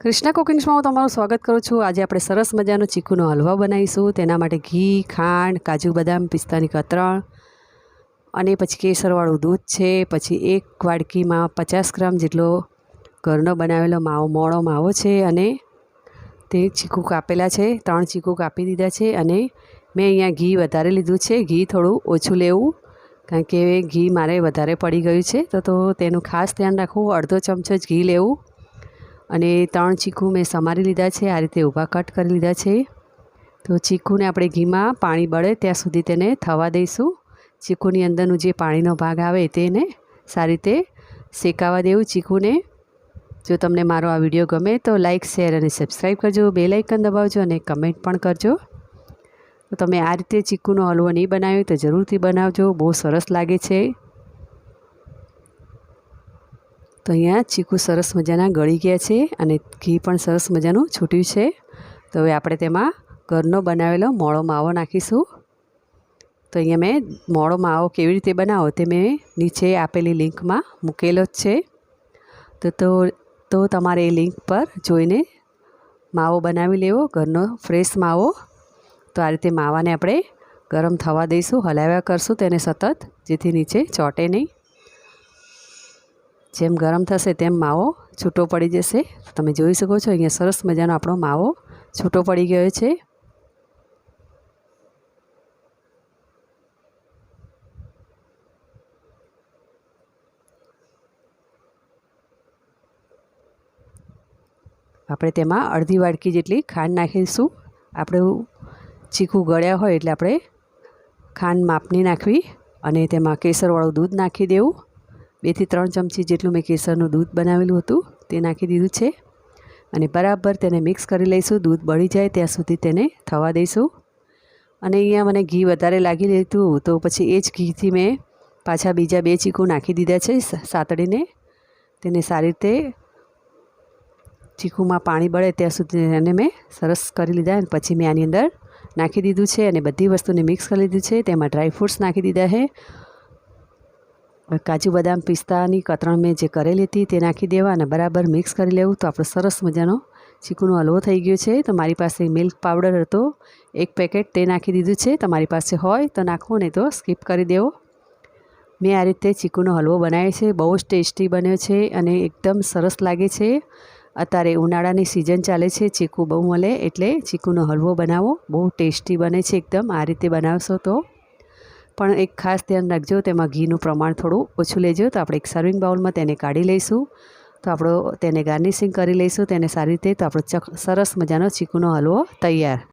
કૃષ્ણા કુકિંગ્સમાં હું તમારું સ્વાગત કરું છું. આજે આપણે સરસ મજાનો ચીકુનો હલવા બનાવીશું. તેના માટે ઘી, ખાંડ, કાજુ બદામ પિસ્તાની કતરણ અને પછી કેસરવાળું દૂધ છે. પછી એક વાડકીમાં પચાસ ગ્રામ જેટલો ઘરનો બનાવેલો માવો, મોળો માવો છે અને તે ચીકુ કાપેલા છે. ત્રણ ચીકુ કાપી દીધા છે અને મેં અહીંયા ઘી વધારે લીધું છે. ઘી થોડું ઓછું લેવું, કારણ કે ઘી મારે વધારે પડી ગયું છે. તો તેનું ખાસ ધ્યાન રાખવું. અડધો ચમચો જ ઘી લેવું. અને ત્રણ ચીકુ મેં સમારી લીધા છે, આ રીતે ઊભા કટ કરી લીધા છે. તો ચીકુને આપણે ઘીમાં પાણી બળે ત્યાં સુધી તેને થવા દઈશું. ચીકુની અંદરનું જે પાણીનો ભાગ આવે તેને સારી રીતે શેકાવા દેવું ચીકુને. જો તમને મારો આ વીડિયો ગમે તો લાઇક શેર અને સબસ્ક્રાઈબ કરજો. બે લાઇકન દબાવજો અને કમેન્ટ પણ કરજો. તો તમે આ રીતે ચીકુનો હલવો નહીં બનાવ્યો તો જરૂરથી બનાવજો. બહુ સરસ લાગે છે. તો અહીંયા ચીકુ સરસ મજાના ગળી ગયા છે અને ઘી પણ સરસ મજાનું છૂટ્યું છે. તો હવે આપણે તેમાં ઘરનો બનાવેલો મોળો માવો નાખીશું. તો અહીંયા મેં મોળો માવો કેવી રીતે બનાવો તે મેં નીચે આપેલી લિંકમાં મૂકેલો જ છે. તો તો તો તમારે એ લિંક પર જોઈને માવો બનાવી લેવો, ઘરનો ફ્રેશ માવો. તો આ રીતે માવાને આપણે ગરમ થવા દઈશું, હલાવ્યા કરશું તેને સતત, જેથી નીચે ચોટે નહીં. જેમ ગરમ થશે તેમ માવો છૂટો પડી જશે. તમે જોઈ શકો છો, અહીંયા સરસ મજાનો આપણો માવો છૂટો પડી ગયો છે. આપણે તેમાં અડધી વાડકી જેટલી ખાંડ નાખીશું. આપણે ચીકું ગળ્યા હોય એટલે આપણે ખાંડ માપની નાખવી અને તેમાં કેસરવાળું દૂધ નાખી દેવું. બેથી ત્રણ ચમચી જેટલું મેં કેસરનું દૂધ બનાવેલું હતું, તે નાખી દીધું છે. અને બરાબર તેને મિક્સ કરી લઈશું, દૂધ બળી જાય ત્યાં સુધી તેને થવા દઈશું. અને અહીંયા મને ઘી વધારે લાગી લીધું તો પછી એ જ ઘીથી મેં પાછા બીજા બે ચીકુ નાખી દીધા છે સાતડીને. તેને સારી રીતે ચીકુમાં પાણી બળે ત્યાં સુધી એને મેં સરસ કરી લીધા અને પછી મેં આની અંદર નાખી દીધું છે અને બધી વસ્તુને મિક્સ કરી લીધું છે. તેમાં ડ્રાયફ્રૂટ્સ નાખી દીધા છે. કાજુ બદામ પિસ્તાની કતરણ મેં જે કરેલી હતી તે નાખી દેવા અને બરાબર મિક્સ કરી લેવું તો આપણો સરસ મજાનો ચીકુનો હલવો થઈ ગયો છે. તો મારી પાસે મિલ્ક પાવડર હતો, એક પેકેટ તે નાખી દીધું છે. તમારી પાસે હોય તો નાખો, નહીં તો સ્કીપ કરી દેવો. મેં આ રીતે ચીકુનો હલવો બનાવ્યો છે, બહુ જ ટેસ્ટી બન્યો છે અને એકદમ સરસ લાગે છે. અત્યારે ઉનાળાની સિઝન ચાલે છે, ચીકુ બહુ મળે એટલે ચીકુનો હલવો બનાવો, બહુ ટેસ્ટી બને છે એકદમ. આ રીતે બનાવશો તો પણ એક ખાસ ધ્યાન રાખજો, તેમાં ઘીનું પ્રમાણ થોડું ઓછું લેજો. તો આપણે એક સર્વિંગ બાઉલમાં તેને કાઢી લઈશું. તો આપણો તેને ગાર્નિશિંગ કરી લઈશું, તેને સારી રીતે. તો આપણો સરસ મજાનો ચીકુનો હલવો તૈયાર.